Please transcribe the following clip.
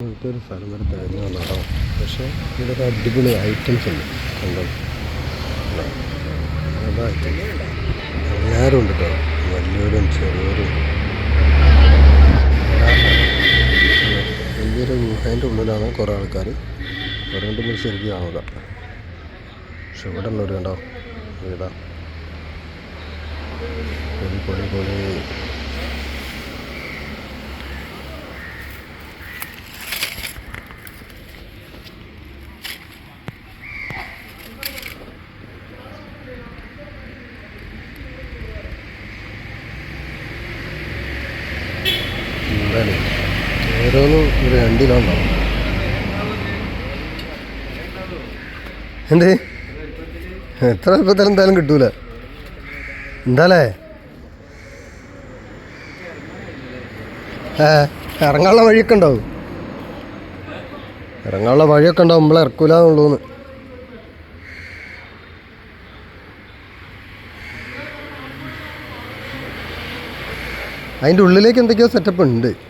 ഒരു സ്ഥലം വരെ തിരഞ്ഞു വന്നതാണ് പക്ഷേ ഇതൊക്കെ അടിപൊളി ഐറ്റംസ് ഉണ്ട് കണ്ടോ? നല്ല ഐറ്റംസ് ഐറ്റം എല്ലാവരും ഉണ്ട് കേട്ടോ. വലിയവരും ചെറിയവരും. വലിയൊരു ഗുഹേന്റെ ഉള്ളിലാണ് കുറേ ആൾക്കാർ അതുകൊണ്ട് നമുക്ക് ശരിക്കും ആവുക. പക്ഷെ ഇവിടെ ഉള്ളവർ കണ്ടോ? ഇതാ. പൊളി പൊളി പൊളി. എന്താണ് ഓരോന്നും ഒരു രണ്ടിലുണ്ടാവും എന്തേ? എത്ര എളുപ്പത്തിൽ എന്തായാലും കിട്ടൂല. എന്താലേ? ഏ ഇറങ്ങാനുള്ള വഴിയൊക്കെ ഉണ്ടാവും. ഇറങ്ങാനുള്ള വഴിയൊക്കെ ഉണ്ടാവും നമ്മളെ ഇറക്കൂല അതിന്റെ ഉള്ളിലേക്ക് എന്തൊക്കെയോ സെറ്റപ്പ് ഉണ്ട്.